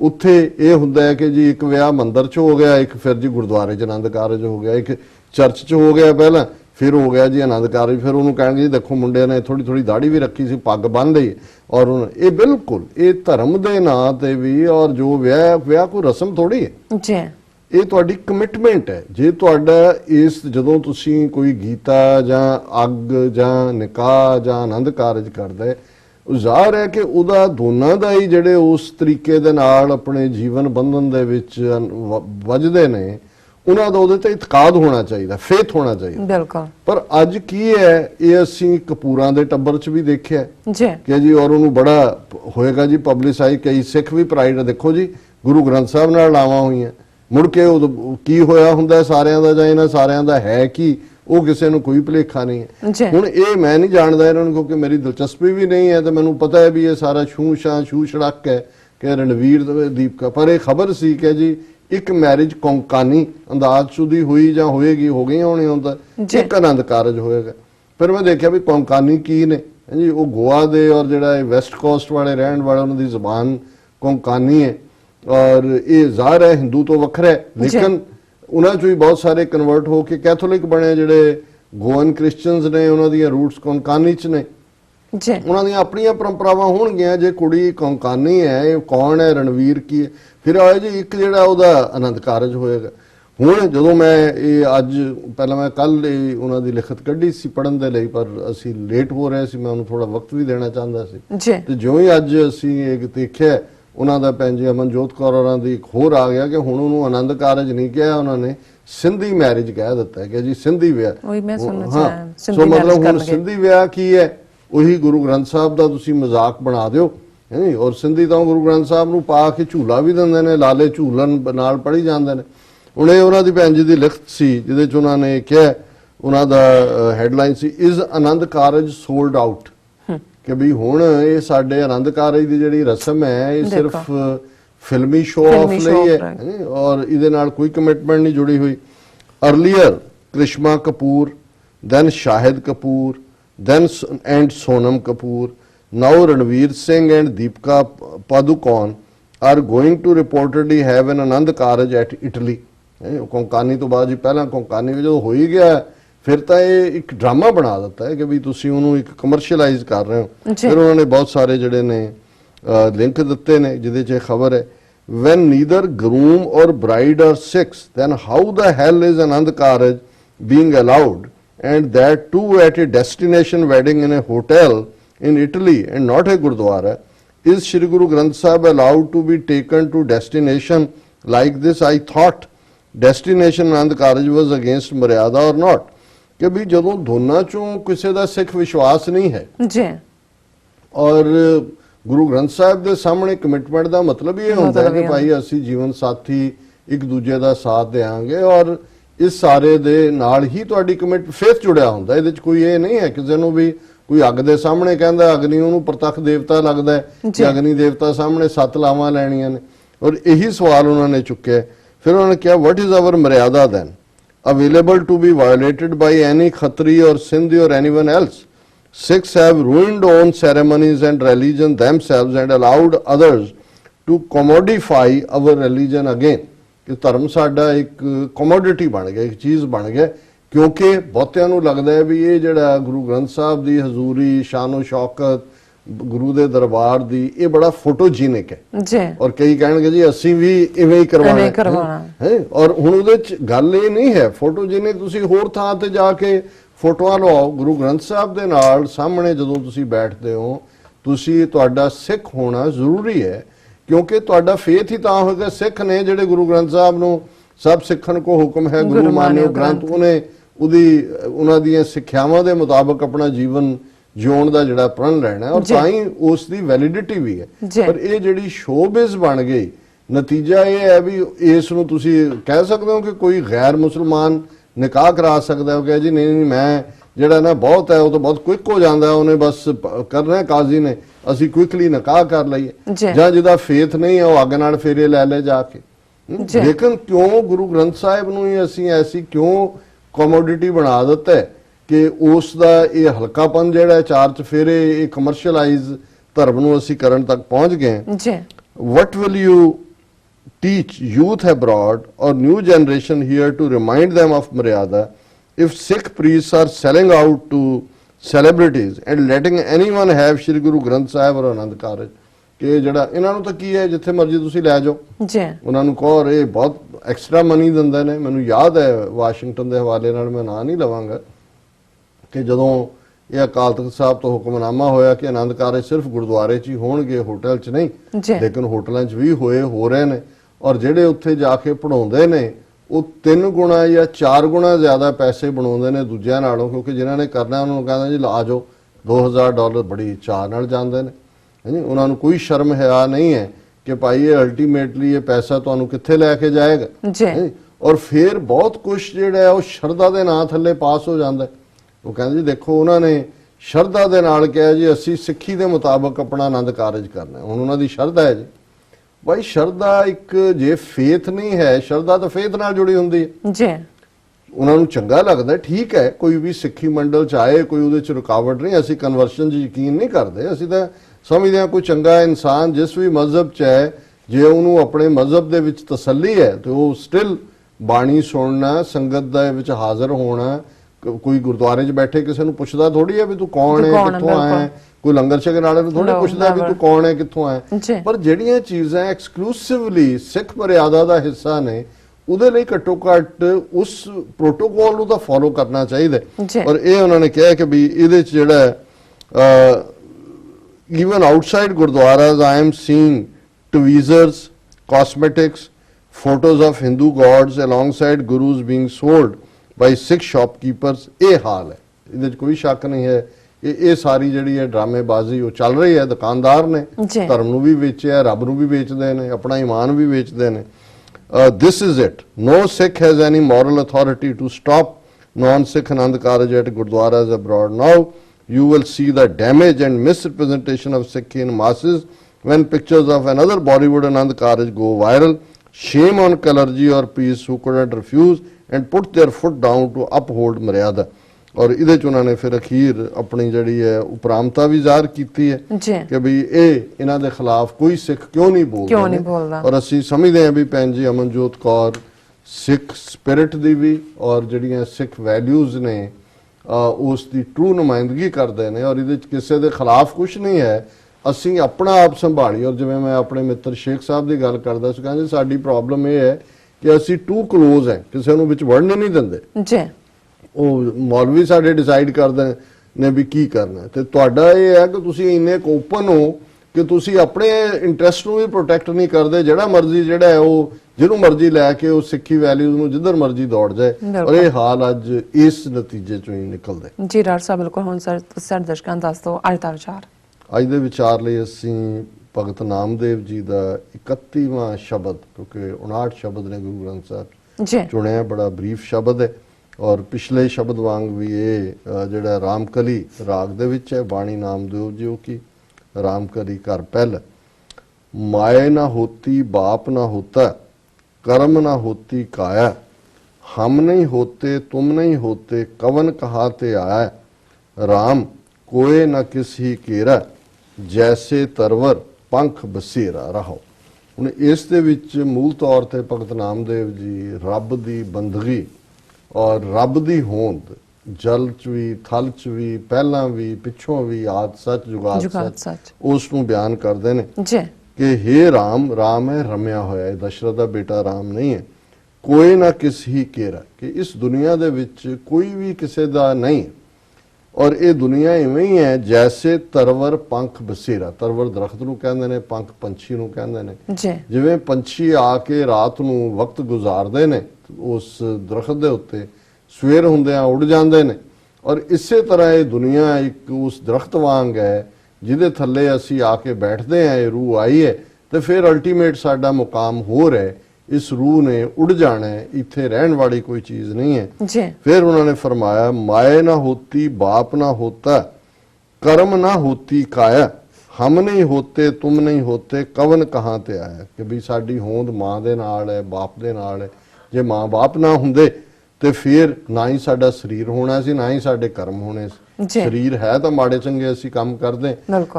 ਉੱਥੇ ਇਹ ਹੁੰਦਾ ਹੈ ਕਿ ਜੀ ਇੱਕ ਵਿਆਹ ਮੰਦਿਰ 'ਚ ਹੋ ਗਿਆ ਇੱਕ ਫਿਰ ਜੀ ਗੁਰਦੁਆਰੇ 'ਚ ਆਨੰਦ ਕਾਰਜ ਹੋ ਗਿਆ ਇੱਕ ਚਰਚ 'ਚ ਹੋ ਗਿਆ ਪਹਿਲਾਂ। ਫਿਰ ਹੋ ਗਿਆ ਜੀ ਆਨੰਦ ਕਾਰਜ ਫਿਰ ਉਹਨੂੰ ਕਹਿਣਗੇ ਜੀ ਦੇਖੋ ਮੁੰਡਿਆਂ ਨੇ ਥੋੜੀ ਥੋੜੀ ਦਾੜੀ ਵੀ ਰੱਖੀ ਸੀ ਪੱਗ ਬੰਨ੍ਹ ਲਈ ਔਰ ਇਹ ਬਿਲਕੁਲ ਇਹ ਧਰਮ ਦੇ ਨਾਂ ਤੇ ਵੀ ਔਰ ਜੋ ਵਿਆਹ ਵਿਆਹ ਕੋਈ ਰਸਮ ਥੋੜੀ ਹੈ। ਜੀ। ਇਹ ਤੁਹਾਡੀ ਕਮਿਟਮੈਂਟ ਹੈ। ਜੇ ਤੁਹਾਡਾ ਇਸ ਜਦੋਂ ਤੁਸੀਂ ਕੋਈ ਗੀਤਾ ਜਾਂ ਅੱਗ ਜਾਂ ਨਿਕਾਹ ਜਾਂ ਆਨੰਦ ਕਾਰਜ ਕਰਦਾ ਜ਼ਾਹਰ ਹੈ ਕਿ ਉਹਦਾ ਦੋਨਾਂ ਦਾ ਹੀ ਜਿਹੜੇ ਉਸ ਤਰੀਕੇ ਦੇ ਨਾਲ ਆਪਣੇ ਜੀਵਨ ਬੰਧਨ ਦੇ ਵਿੱਚ ਵੱਜਦੇ ਨੇ ਉਹਨਾਂ ਦਾ ਉਹਦੇ ਤੇ ਇਤਕਾਦ ਹੋਣਾ ਚਾਹੀਦਾ ਫੇਥ ਹੋਣਾ ਚਾਹੀਦਾ। ਬਿਲਕੁਲ। ਪਰ ਅੱਜ ਕੀ ਹੈ ਇਹ ਅਸੀਂ ਕਪੂਰਾਂ ਦੇ ਟੱਬਰ 'ਚ ਵੀ ਦੇਖਿਆ। ਜੀ। ਕਿ ਜੀ ਔਰ ਉਹਨੂੰ ਬੜਾ ਹੋਏਗਾ ਜੀ ਪਬਲਿਸਾਈ ਕਈ ਸਿੱਖ ਵੀ ਪ੍ਰਾਈਡ ਦੇਖੋ ਜੀ ਗੁਰੂ ਗ੍ਰੰਥ ਸਾਹਿਬ ਨਾਲ ਲਾਵਾਂ ਹੋਈਆਂ। ਮੁੜ ਕੇ ਉਹ ਕੀ ਹੋਇਆ ਹੁੰਦਾ ਸਾਰਿਆਂ ਦਾ ਜਾਂ ਇਹਨਾਂ ਸਾਰਿਆਂ ਦਾ ਹੈ ਕੀ ਉਹ ਕਿਸੇ ਨੂੰ ਕੋਈ ਭੁਲੇਖਾ ਨਹੀਂ ਹੈ। ਹੁਣ ਇਹ ਮੈਂ ਨਹੀਂ ਜਾਣਦਾ ਇਹਨਾਂ ਨੂੰ ਕਿਉਂਕਿ ਮੇਰੀ ਦਿਲਚਸਪੀ ਵੀ ਨਹੀਂ ਹੈ ਤੇ ਮੈਨੂੰ ਪਤਾ ਹੈ ਵੀ ਇਹ ਸਾਰਾ ਛੂ ਛਾਂ ਛੂ ਛੜਕ ਹੈ ਕਿ ਰਣਵੀਰ ਦੀਪਕਾ ਪਰ ਇਹ ਖਬਰ ਸੀ ਕਿ ਜੀ ਇੱਕ ਮੈਰਿਜ ਕੌਂਕਾਨੀ ਅੰਦਾਜ਼ਸ਼ੁਦੀ ਹੋਈ ਜਾਂ ਹੋਏਗੀ ਹੋ ਗਈ ਹੋਣੀ ਹੁੰਦਾ। ਇੱਕ ਆਨੰਦ ਕਾਰਜ ਹੋਏਗਾ। ਫਿਰ ਮੈਂ ਦੇਖਿਆ ਵੀ ਕੌਂਕਾਨੀ ਕੀ ਨੇ। ਜੀ ਉਹ ਗੋਆ ਦੇ ਔਰ ਜਿਹੜਾ ਇਹ ਵੈਸਟ ਕੋਸਟ ਵਾਲੇ ਰਹਿਣ ਵਾਲੇ ਉਹਨਾਂ ਦੀ ਜ਼ੁਬਾਨ ਕੌਂਕਾਨੀ ਹੈ। ਔਰ ਇਹ ਜ਼ਾਹਰ ਹੈ ਹਿੰਦੂ ਤੋਂ ਵੱਖਰਾ ਹੈ। ਲੇਕਿਨ ਉਹਨਾਂ ਚੋਂ ਹੀ ਬਹੁਤ ਸਾਰੇ ਕਨਵਰਟ ਹੋ ਕੇ ਕੈਥੋਲਿਕ ਬਣੇ ਜਿਹੜੇ ਗੋਅਨ ਕ੍ਰਿਸਚੀਅਨਸ ਨੇ ਉਹਨਾਂ ਦੀਆਂ ਰੂਟਸ ਕੌਂਕਾਨੀ ਚ ਨੇ। ਜੀ। ਉਹਨਾਂ ਦੀਆਂ ਆਪਣੀਆਂ ਪਰੰਪਰਾਵਾਂ ਹੋਣਗੀਆਂ ਜੇ ਕੁੜੀ ਕੌਂਕਾਨੀ ਹੈ ਇਹ ਕੌਣ ਹੈ ਰਣਵੀਰ ਕੀ ਹੈ? ਫਿਰ ਆਏ ਜੀ ਇੱਕ ਜਿਹੜਾ ਉਹਦਾ ਆਨੰਦ ਕਾਰਜ ਹੋਏਗਾ। ਹੁਣ ਜਦੋਂ ਮੈਂ ਇਹ ਅੱਜ ਪਹਿਲਾਂ ਮੈਂ ਕੱਲ ਉਹਨਾਂ ਦੀ ਲਿਖਤ ਕੱਢੀ ਸੀ ਪੜਨ ਦੇ ਲਈ ਪਰ ਅਸੀਂ ਲੇਟ ਹੋ ਰਹੇ ਸੀ ਮੈਂ ਉਹਨੂੰ ਥੋੜਾ ਵਕਤ ਵੀ ਦੇਣਾ ਚਾਹੁੰਦਾ ਸੀ। ਤੇ ਜਿਉਂ ਹੀ ਅੱਜ ਅਸੀਂ ਇਹ ਦੇਖਿਆ ਉਹਨਾਂ ਦਾ ਭੈਣ ਜੀ ਅਮਨਜੋਤ ਕੌਰ ਹੋਰਾਂ ਦੀ ਇੱਕ ਹੋਰ ਆ ਗਿਆ ਕਿ ਹੁਣ ਉਹਨੂੰ ਆਨੰਦ ਕਾਰਜ ਨਹੀਂ ਕਿਹਾ ਉਹਨਾਂ ਨੇ ਸਿੰਧੀ ਮੈਰਿਜ ਕਹਿ ਦਿੱਤਾ ਹੈ ਕਿ ਜੀ ਸਿੰਧੀ ਵਿਆਹ। ਉਹੀ ਮੈਂ ਸੁਣਨਾ ਚਾਹਾਂ, ਸੋ ਮਤਲਬ ਹੁਣ। ਸਿੰਧੀ ਵਿਆਹ ਕੀ ਹੈ? ਉਹੀ ਗੁਰੂ ਗ੍ਰੰਥ ਸਾਹਿਬ ਦਾ ਤੁਸੀਂ ਮਜ਼ਾਕ ਬਣਾ ਦਿਓ ਹੈ ਔਰ ਸਿੰਧੀ ਤਾਂ ਗੁਰੂ ਗ੍ਰੰਥ ਸਾਹਿਬ ਨੂੰ ਪਾ ਕੇ ਝੂਲਾ ਵੀ ਦਿੰਦੇ ਨੇ ਲਾਲੇ ਝੂਲਨ ਨਾਲ ਪੜੀ ਜਾਂਦੇ ਨੇ। ਹੁਣ ਇਹ ਉਹਨਾਂ ਦੀ ਭੈਣ ਜੀ ਦੀ ਲਿਖਤ ਸੀ ਜਿਹਦੇ ਚ ਉਹਨਾਂ ਨੇ ਕਿਹਾ ਉਹਨਾਂ ਦਾ headline C is Anand Karaj sold out ਕਿ ਵੀ ਹੁਣ ਇਹ ਸਾਡੇ ਆਨੰਦ ਕਾਰਜ ਦੀ ਜਿਹੜੀ ਰਸਮ ਹੈ ਇਹ ਸਿਰਫ ਫਿਲਮੀ ਸ਼ੋਅ ਆਫ ਲਈ। ਹੈਂ, ਔਰ ਇਹਦੇ ਨਾਲ ਕੋਈ ਕਮਿਟਮੈਂਟ ਨਹੀਂ ਜੁੜੀ ਹੋਈ। Earlier Karishma Kapoor then Shahid Kapoor then and Sonam Kapoor. Now Ranveer Singh and Deepika P- Padukone are going to reportedly have an Anand Karaj at Italy. ਹੈਂ, ਕੋਂਕਾਨੀ ਤੋਂ ਬਾਅਦ ਜੀ ਪਹਿਲਾਂ ਕੋਂਕਾਨੀ ਵਿੱਚ ਜਦੋਂ ਹੋ ਹੀ ਗਿਆ ਫਿਰ ਤਾਂ ਇਹ ਇੱਕ ਡਰਾਮਾ ਬਣਾ ਦਿੱਤਾ ਹੈ ਕਿ ਵੀ ਤੁਸੀਂ ਉਹਨੂੰ ਇੱਕ ਕਮਰਸ਼ੀਅਲਾਈਜ਼ ਕਰ ਰਹੇ ਹੋ। ਫਿਰ ਉਹਨਾਂ ਨੇ ਬਹੁਤ ਸਾਰੇ ਜਿਹੜੇ ਨੇ ਲਿੰਕ ਦਿੱਤੇ ਨੇ ਜਿਹਦੇ 'ਚ ਇਹ ਖਬਰ ਹੈ when neither groom or bride are sikhs then how the hell is anand karaj being allowed and that too at a destination wedding in a hotel in italy and not a gurdwara is shri guru granth sahib allowed to be taken to destination like this i thought destination anand karaj was against maryada or not ਕਿ ਵੀ ਜਦੋਂ ਦੋਨਾਂ ਚੋਂ ਕਿਸੇ ਦਾ ਸਿੱਖ ਵਿਸ਼ਵਾਸ ਨਹੀਂ ਹੈ ਜੀ ਔਰ ਗੁਰੂ ਗ੍ਰੰਥ ਸਾਹਿਬ ਦੇ ਸਾਹਮਣੇ ਕਮਿਟਮੈਂਟ ਦਾ ਮਤਲਬ ਇਹ ਹੁੰਦਾ ਹੈ ਕਿ ਭਾਈ ਅਸੀਂ ਜੀਵਨ ਸਾਥੀ ਇੱਕ ਦੂਜੇ ਦਾ ਸਾਥ ਦੇਵਾਂਗੇ ਔਰ ਇਸ ਸਾਰੇ ਦੇ ਨਾਲ ਹੀ ਤੁਹਾਡੀ ਕਮਿਟ ਫੇਥ ਜੁੜਿਆ ਹੁੰਦਾ ਇਹਦੇ ਚ ਕੋਈ ਇਹ ਨਹੀਂ ਹੈ ਕਿਸੇ ਨੂੰ ਵੀ ਕੋਈ ਅੱਗ ਦੇ ਸਾਹਮਣੇ ਕਹਿੰਦਾ ਅਗਨੀ ਉਹਨੂੰ ਪ੍ਰਤੱਖ ਦੇਵਤਾ ਲੱਗਦਾ ਹੈ। ਕਿ ਅਗਨੀ ਦੇਵਤਾ ਸਾਹਮਣੇ ਸੱਤ ਲਾਵਾਂ ਲੈਣੀਆਂ ਨੇ ਔਰ ਇਹੀ ਸਵਾਲ ਉਹਨਾਂ ਨੇ ਚੁੱਕਿਆ ਫਿਰ ਉਹਨਾਂ ਨੇ ਕਿਹਾ what is our maryada then available to be violated by any Khatri or Sindhi or anyone else. Sikhs have ruined own ceremonies and religion themselves and allowed others to commodify our religion again. ਕਿ ਧਰਮ ਸਾਡਾ ਇੱਕ ਕਮੋਡਿਟੀ ਬਣ ਗਿਆ ਇੱਕ ਚੀਜ਼ ਬਣ ਗਿਆ ਕਿਉਂਕਿ ਬਹੁਤਿਆਂ ਨੂੰ ਲੱਗਦਾ ਹੈ ਵੀ ਇਹ ਜਿਹੜਾ ਗੁਰੂ ਗ੍ਰੰਥ ਸਾਹਿਬ ਦੀ ਹਜ਼ੂਰੀ ਸ਼ਾਨੋ ਸ਼ੌਕਤ ਗੁਰੂ ਦੇ ਦਰਬਾਰ ਦੀ ਇਹ ਬੜਾ ਫੋਟੋਜੀਨਿਕ ਹੈ। ਜੀ। ਔਰ ਕਈ ਕਹਿਣਗੇ ਜੀ ਅਸੀਂ ਵੀ ਇਵੇਂ ਹੀ ਕਰਵਾਉਣਾ ਹੀ ਔਰ ਹੁਣ ਉਹਦੇ ਚ ਗੱਲ ਇਹ ਨਹੀਂ ਹੈ ਫੋਟੋ ਜਿਹਨੇ ਤੁਸੀਂ ਹੋਰ ਥਾਂ ਤੇ ਜਾ ਕੇ ਫੋਟੋਆਂ ਲਵਾਓ ਗੁਰੂ ਗ੍ਰੰਥ ਸਾਹਿਬ ਦੇ ਨਾਲ ਸਾਹਮਣੇ ਜਦੋਂ ਤੁਸੀਂ ਬੈਠਦੇ ਹੋ ਤੁਸੀਂ ਤੁਹਾਡਾ ਸਿੱਖ ਹੋਣਾ ਜ਼ਰੂਰੀ ਹੈ ਕਿਉਂਕਿ ਤੁਹਾਡਾ ਫੇਥ ਹੀ ਤਾਂ ਹੋਏਗਾ ਸਿੱਖ ਨੇ ਜਿਹੜੇ ਗੁਰੂ ਗ੍ਰੰਥ ਸਾਹਿਬ ਨੂੰ ਸਭ ਸਿੱਖਣ ਕੋ ਹੁਕਮ ਹੈ ਗੁਰੂ ਮਾਨਿਓ ਗ੍ਰੰਥ। ਉਹਨੇ ਉਹਦੀ ਉਹਨਾਂ ਦੀਆਂ ਸਿੱਖਿਆਵਾਂ ਦੇ ਮੁਤਾਬਕ ਆਪਣਾ ਜੀਵਨ ਜਿਉਣ ਦਾ ਜਿਹੜਾ ਪ੍ਰਣ ਲੈਣਾ ਔਰ। ਤਾਂ ਹੀ ਉਸ ਦੀ ਵੈਲਿਡਿਟੀ ਵੀ ਹੈ। ਪਰ ਇਹ ਜਿਹੜੀ ਸ਼ੋਬਿਜ਼ ਬਣ ਗਈ ਨਤੀਜਾ ਇਹ ਹੈ ਵੀ ਇਸ ਨੂੰ ਤੁਸੀਂ ਕਹਿ ਸਕਦੇ ਹੋ ਕਿ ਕੋਈ ਗੈਰ ਮੁਸਲਮਾਨ ਨਿਕਾਹ ਕਰਾ ਸਕਦਾ ਹੈ ਕਿ ਜੀ ਨਹੀਂ ਨਹੀਂ ਮੈਂ ਜਿਹੜਾ ਨਾ ਬਹੁਤ ਹੈ ਉਹ ਤਾਂ ਬਹੁਤ ਕੁਇਕ ਹੋ ਜਾਂਦਾ ਉਹਨੇ ਬਸ ਕਰਨਾ ਕਾਜ਼ੀ ਨੇ ਅਸੀਂ ਕੁਇਕਲੀ ਨਿਕਾਹ ਕਰ ਲਈਏ ਜੀ। ਜਿਹਦਾ ਫੇਥ ਨਹੀਂ ਹੈ ਉਹ ਅੱਗ ਨਾਲ ਫੇਰੇ ਲੈ ਲੈ ਜਾ ਕੇ। ਲੇਕਿਨ ਕਿਉਂ ਗੁਰੂ ਗ੍ਰੰਥ ਸਾਹਿਬ ਨੂੰ ਹੀ ਅਸੀਂ ਐਸੀ ਕਿਉਂ ਕਮੋਡਿਟੀ ਬਣਾ ਦਿੱਤਾ ਕਿ ਉਸ ਦਾ ਇਹ ਹਲਕਾਪਨ ਜਿਹੜਾ ਚਾਰ ਚਫੇਰੇ ਇਹ ਕਮਰਸ਼ੀਅਲਾਈਜ਼ ਧਰਮ ਨੂੰ ਅਸੀਂ ਕਰਨ ਤੱਕ ਪਹੁੰਚ ਗਏ। ਜੀ what will you teach youth abroad or new generation here to remind them of Maryada if Sikh priests are selling out to celebrities and letting anyone have Shri Guru Granth Sahib or Anand Karaj ਕਿ ਜਿਹੜਾ ਇਹਨਾਂ ਨੂੰ ਤਾਂ ਕੀ ਹੈ ਜਿੱਥੇ ਮਰਜ਼ੀ ਤੁਸੀਂ ਲੈ ਜਾਓ ਜੀ ਉਹਨਾਂ ਨੂੰ ਕਹੋ ਇਹ ਬਹੁਤ ਐਕਸਟਰਾ ਮਨੀ ਦਿੰਦੇ ਨੇ ਮੈਨੂੰ ਯਾਦ ਹੈ ਵਾਸ਼ਿੰਗਟਨ ਦੇ ਹਵਾਲੇ ਨਾਲ ਮੈਂ ਨਾਂ ਨਹੀਂ ਲਵਾਂਗਾ ਕਿ ਜਦੋਂ ਇਹ ਅਕਾਲ ਤਖਤ ਸਾਹਿਬ ਤੋਂ ਹੁਕਮਨਾਮਾ ਹੋਇਆ ਕਿ ਆਨੰਦ ਕਾਰਜ ਸਿਰਫ ਗੁਰਦੁਆਰੇ 'ਚ ਹੀ ਹੋਣਗੇ ਹੋਟਲ 'ਚ ਨਹੀਂ। ਲੇਕਿਨ ਹੋਟਲਾਂ 'ਚ ਵੀ ਹੋਏ ਹੋ ਰਹੇ ਨੇ ਔਰ ਜਿਹੜੇ ਉੱਥੇ ਜਾ ਕੇ ਪੜਾਉਂਦੇ ਨੇ ਉਹ ਤਿੰਨ ਗੁਣਾ ਜਾਂ ਚਾਰ ਗੁਣਾ ਜ਼ਿਆਦਾ ਪੈਸੇ ਬਣਾਉਂਦੇ ਨੇ ਦੂਜਿਆਂ ਨਾਲੋਂ ਕਿਉਂਕਿ ਜਿਨ੍ਹਾਂ ਨੇ ਕਰਨਾ ਉਹਨਾਂ ਨੂੰ ਕਹਿੰਦਾ ਜੀ ਲਾ ਜਾਓ 2000 ਡਾਲਰ ਬੜੀ ਚਾਹ ਨਾਲ ਜਾਂਦੇ ਨੇ ਹਾਂਜੀ ਉਹਨਾਂ ਨੂੰ ਕੋਈ ਸ਼ਰਮ ਹਿਆ ਨਹੀਂ ਹੈ ਕਿ ਭਾਈ ਇਹ ਅਲਟੀਮੇਟਲੀ ਇਹ ਪੈਸਾ ਤੁਹਾਨੂੰ ਕਿੱਥੇ ਲੈ ਕੇ ਜਾਏਗਾ ਜੀ। ਹੈਂ? ਔਰ ਫਿਰ ਬਹੁਤ ਕੁਝ ਜਿਹੜਾ ਹੈ ਉਹ ਸ਼ਰਧਾ ਦੇ ਨਾਂ ਥੱਲੇ ਪਾਸ ਹੋ ਜਾਂਦਾ ਹੈ। ਉਹ ਕਹਿੰਦੇ ਜੀ ਦੇਖੋ ਉਹਨਾਂ ਨੇ ਸ਼ਰਧਾ ਦੇ ਨਾਲ ਕਿਹਾ ਜੀ ਅਸੀਂ ਸਿੱਖੀ ਦੇ ਮੁਤਾਬਕ ਆਪਣਾ ਆਨੰਦ ਕਾਰਜ ਕਰਨਾ ਹੈ। ਹੁਣ ਉਹਨਾਂ ਦੀ ਸ਼ਰਧਾ ਹੈ ਜੀ ਭਾਈ ਸ਼ਰਧਾ ਇੱਕ ਜੇ ਫੇਥ ਨਹੀਂ ਹੈ ਸ਼ਰਧਾ ਤਾਂ ਫੇਥ ਨਾਲ ਜੁੜੀ ਹੁੰਦੀ ਹੈ। ਜੀ। ਉਹਨਾਂ ਨੂੰ ਚੰਗਾ ਲੱਗਦਾ ਠੀਕ ਹੈ ਕੋਈ ਵੀ ਸਿੱਖੀ ਮੰਡਲ ਚ ਆਏ ਕੋਈ ਉਹਦੇ ਚ ਰੁਕਾਵਟ ਨਹੀਂ ਅਸੀਂ ਕਨਵਰਸ਼ਨ 'ਚ ਯਕੀਨ ਨਹੀਂ ਕਰਦੇ ਅਸੀਂ ਤਾਂ ਸਮਝਦੇ ਹਾਂ ਕੋਈ ਚੰਗਾ ਇਨਸਾਨ ਜਿਸ ਵੀ ਮਜ਼ਹਬ 'ਚ ਹੈ ਜੇ ਉਹਨੂੰ ਆਪਣੇ ਮਜ਼ਹਬ ਦੇ ਵਿੱਚ ਤਸੱਲੀ ਹੈ ਤੇ ਉਹ ਸਟਿਲ ਬਾਣੀ ਸੁਣਨਾ ਸੰਗਤ ਦੇ ਵਿੱਚ ਹਾਜ਼ਰ ਹੋਣਾ ਕੋਈ ਗੁਰਦੁਆਰੇ 'ਚ ਬੈਠੇ ਕਿਸੇ ਨੂੰ ਪੁੱਛਦਾ ਥੋੜੀ ਹੈ ਵੀ ਤੂੰ ਕੌਣ ਹੈ ਕਿੱਥੋਂ ਆਇਆ। ਕੋਈ ਲੰਗਰ ਛਕਣ ਵਾਲੇ ਨੂੰ ਥੋੜੀ ਪੁੱਛਦਾ ਵੀ ਬਿਲਕੁਲ। ਤੂੰ ਕੌਣ ਹੈ ਕਿੱਥੋਂ ਜੀ। ਪਰ ਜਿਹੜੀਆਂ ਚੀਜ਼ਾਂ ਐਕਸਕਲੂਸਿਵਲੀ ਸਿੱਖ ਮਰਿਆਦਾ ਦਾ ਹਿੱਸਾ ਨੇ ਉਹਦੇ ਲਈ ਘੱਟੋ ਘੱਟ ਉਸ ਪ੍ਰੋਟੋਕੋਲ ਨੂੰ ਤਾਂ ਫੋਲੋ ਕਰਨਾ ਚਾਹੀਦਾ ਹੈ। ਔਰ ਇਹ ਉਹਨਾਂ ਨੇ ਕਿਹਾ ਕਿ ਵੀ ਇਹਦੇ ਚ ਜਿਹੜਾ ਹੈ even outside gurdwaras i am seeing tweezers cosmetics photos of hindu gods alongside gurus being sold by sikh shopkeepers ਇਹ ਹਾਲ ਹੈ ਇਹਦੇ ਚ ਕੋਈ ਸ਼ੱਕ ਨਹੀਂ ਹੈ ਇਹ ਇਹ ਸਾਰੀ ਜਿਹੜੀ ਹੈ ਡਰਾਮੇਬਾਜ਼ੀ ਉਹ ਚੱਲ ਰਹੀ ਹੈ ਦੁਕਾਨਦਾਰ ਨੇ ਜੀ। ਧਰਮ ਨੂੰ ਵੀ ਵੇਚਿਆ ਰੱਬ ਨੂੰ ਵੀ ਵੇਚਦੇ ਨੇ ਆਪਣਾ ਈਮਾਨ ਵੀ ਵੇਚਦੇ ਨੇ this is it no sikh has any moral authority to stop non-sikh anand karaj at gurdwaras abroad now you will see the damage and misrepresentation of sikh in masses when pictures of another bollywood anand karaj go viral shame on kalarji or priests who couldn't refuse and put their foot down to uphold maryada ਔਰ ਇਹਦੇ ਚ ਉਹਨਾਂ ਨੇ ਫਿਰ ਅਖੀਰ ਆਪਣੀ ਜਿਹੜੀ ਹੈ ਉਪਰਾਮਤਾ ਵੀ ਜ਼ਾਹਰ ਕੀਤੀ ਹੈ ਕਿ ਵੀ ਇਹ ਇਹਨਾਂ ਦੇ ਖਿਲਾਫ ਕੋਈ ਸਿੱਖ ਕਿਉਂ ਨਹੀਂ ਬੋਲਦਾ ਕਿਉਂ ਨਹੀਂ ਬੋਲਦਾ? ਔਰ ਅਸੀਂ ਸਮਝਦੇ ਹਾਂ ਵੀ ਭੈਣ ਜੀ ਅਮਨਜੋਤ ਕੌਰ ਸਿੱਖ ਸਪਿਰਿਟ ਦੀ ਵੀ ਔਰ ਜਿਹੜੀਆਂ ਸਿੱਖ ਵੈਲਿਊਜ਼ ਨੇ ਉਸ ਦੀ ਟਰੂ ਨੁਮਾਇੰਦਗੀ ਕਰਦੇ ਨੇ ਔਰ ਇਹਦੇ ਚ ਕਿਸੇ ਦੇ ਖਿਲਾਫ ਕੁਝ ਨਹੀਂ ਹੈ। ਅਸੀਂ ਆਪਣਾ ਆਪ ਸੰਭਾਲੀ ਔਰ ਜਿਵੇਂ ਮੈਂ ਆਪਣੇ ਮਿੱਤਰ ਸ਼ੇਖ ਸਾਹਿਬ ਦੀ ਗੱਲ ਕਰਦਾ ਸੀ ਕਹਿੰਦੇ ਸਾਡੀ ਪ੍ਰੋਬਲਮ ਇਹ ਹੈ ਕਿ ਅਸੀਂ ਟੂ ক্লোਜ਼ ਹੈ ਕਿਸੇ ਨੂੰ ਵਿੱਚ ਵੜਨ ਨਹੀਂ ਦਿੰਦੇ। ਜੀ। ਉਹ ਮੌਲਵੀ ਸਾਡੇ ਡਿਸਾਈਡ ਕਰਦੇ ਨੇ ਵੀ ਕੀ ਕਰਨਾ। ਤੇ ਤੁਹਾਡਾ ਇਹ ਹੈ ਕਿ ਤੁਸੀਂ ਇੰਨੇ ਓਪਨ ਹੋ ਕਿ ਤੁਸੀਂ ਆਪਣੇ ਇੰਟਰਸਟ ਨੂੰ ਵੀ ਪ੍ਰੋਟੈਕਟ ਨਹੀਂ ਕਰਦੇ ਜਿਹੜਾ ਮਰਜ਼ੀ ਜਿਹੜਾ ਹੈ ਉਹ ਜਿਹਨੂੰ ਮਰਜ਼ੀ ਲੈ ਕੇ ਉਹ ਸਿੱਖੀ ਵੈਲਿਊਜ਼ ਨੂੰ ਜਿੱਧਰ ਮਰਜ਼ੀ ਦੌੜ ਜਾਏ। ਔਰ ਇਹ ਹਾਲ ਅੱਜ ਇਸ ਨਤੀਜੇ ਚੋਂ ਹੀ ਨਿਕਲਦਾ। ਜੀ ਡਾਕਟਰ ਸਾਹਿਬ ਬਿਲਕੁਲ ਹੁਣ ਸਰ ਸਰ ਦਰਸ਼ਕਾਂ ਦੱਸ ਦਿਓ ਅੱਜ ਦਾ ਵਿਚਾਰ ਅੱਜ ਦੇ ਵਿਚਾਰ ਲਈ ਅਸੀਂ ਭਗਤ ਨਾਮਦੇਵ ਜੀ ਦਾ 31ਵਾਂ ਸ਼ਬਦ ਕਿਉਂਕਿ 59 ਸ਼ਬਦ ਨੇ ਗੁਰੂ ਗ੍ਰੰਥ ਸਾਹਿਬ ਜੀ ਚੁਣਿਆ ਬੜਾ ਬਰੀਫ ਸ਼ਬਦ ਹੈ ਔਰ ਪਿਛਲੇ ਸ਼ਬਦ ਵਾਂਗ ਵੀ ਇਹ ਅ, ਜਿਹੜਾ ਰਾਮਕਲੀ ਰਾਗ ਦੇ ਵਿੱਚ ਹੈ ਬਾਣੀ ਨਾਮਦੇਵ ਜੀ ਕੀ ਰਾਮਕਲੀ ਘਰ ਪਹਿਲ ਮਾਏ ਨਾ ਹੋਤੀ ਬਾਪ ਨਾ ਹੋਤਾ कर्म ना होती काया हम नहीं होते तुम नहीं होते कवन कहाते आया राम कोए न किसी केरा ਜੈਸੇ ਤਰਵਰ ਪੰਖ ਬਸੇਰਾ ਰਹੋ ਹੁਣ ਇਸ ਦੇ ਵਿੱਚ ਮੂਲ ਤੌਰ ਤੇ ਭਗਤ ਨਾਮਦੇਵ ਜੀ ਰੱਬ ਦੀ ਬੰਦਗੀ ਔਰ ਰੱਬ ਦੀ ਹੋਂਦ ਜਲ ਚ ਵੀ ਥਲ ਚ ਵੀ ਪਹਿਲਾਂ ਵੀ ਪਿੱਛੋਂ ਵੀ ਆਦ ਸੱਚ ਜੁਗਾਦ ਸੱਚ। ਉਸ ਨੂੰ ਬਿਆਨ ਕਰਦੇ ਨੇ ਜੀ। ਕਿ हे ਰਾਮ ਰਾਮ ਹੈ ਰਮਿਆ ਹੋਇਆ ਹੈ ਦਸ਼ਰਥ ਦਾ ਬੇਟਾ ਰਾਮ ਨਹੀਂ ਹੈ। ਕੋਈ ਨਾ ਕਿਸ ਹੀ ਕੇਰਾ ਕਿ ਇਸ ਦੁਨੀਆ ਦੇ ਵਿੱਚ ਕੋਈ ਵੀ ਕਿਸੇ ਦਾ ਨਹੀਂ। ਔਰ ਇਹ ਦੁਨੀਆ ਇਵੇਂ ਹੀ ਹੈ ਜੈਸੇ ਤਰਵਰ ਪੰਖ ਬਸੇਰਾ। ਤਰਵਰ ਦਰਖਤ ਨੂੰ ਕਹਿੰਦੇ ਨੇ ਪੰਖ ਪੰਛੀ ਨੂੰ ਕਹਿੰਦੇ ਨੇ। ਜਿਵੇਂ ਪੰਛੀ ਆ ਕੇ ਰਾਤ ਨੂੰ ਵਕਤ ਗੁਜ਼ਾਰਦੇ ਨੇ ਉਸ ਦਰਖਤ ਦੇ ਉੱਤੇ ਸਵੇਰ ਹੁੰਦਿਆਂ ਉੱਡ ਜਾਂਦੇ ਨੇ। ਔਰ ਇਸੇ ਤਰ੍ਹਾਂ ਇਹ ਦੁਨੀਆ ਇੱਕ ਉਸ ਦਰਖਤ ਵਾਂਗ ਹੈ ਜਿਹਦੇ ਥੱਲੇ ਅਸੀਂ ਆ ਕੇ ਬੈਠਦੇ ਆਂ ਇਹ ਰੂਹ ਆਈ ਹੈ ਤੇ ਫਿਰ ਅਲਟੀਮੇਟ ਸਾਡਾ ਮੁਕਾਮ ਹੋਰ ਹੈ। ਇਸ ਰੂਹ ਨੇ ਉੱਡ ਜਾਣਾ ਹੈ ਇੱਥੇ ਰਹਿਣ ਵਾਲੀ ਕੋਈ ਚੀਜ਼ ਨਹੀਂ ਹੈ। ਜੀ। ਫਿਰ ਉਹਨਾਂ ਨੇ ਫਰਮਾਇਆ ਮਾਏ ਨਾ ਹੋਤੀ ਬਾਪ ਨਾ ਹੋਤਾ ਕਰਮ ਨਾ ਹੋਤੀ ਕਾਇਆ ਹਮ ਨਹੀਂ ਹੋਤੇ ਤੁਮ ਨਹੀਂ ਹੋਤੇ ਕਵਨ ਕਹਾਂ ਤੇ ਆਇਆ? ਕਿ ਵੀ ਸਾਡੀ ਹੋਂਦ ਮਾਂ ਦੇ ਨਾਲ ਹੈ ਬਾਪ ਦੇ ਨਾਲ ਹੈ। ਜੇ ਮਾਂ-ਬਾਪ ਨਾ ਹੁੰਦੇ ਤੇ ਫਿਰ ਨਾ ਹੀ ਸਾਡਾ ਸਰੀਰ ਹੋਣਾ ਸੀ ਨਾ ਹੀ ਸਾਡੇ ਕਰਮ ਹੋਣੇ ਸੀ। ਸਰੀਰ ਹੈ ਤਾਂ ਮਾੜੇ ਚੰਗੇ ਅਸੀਂ ਕੰਮ ਕਰਦੇ।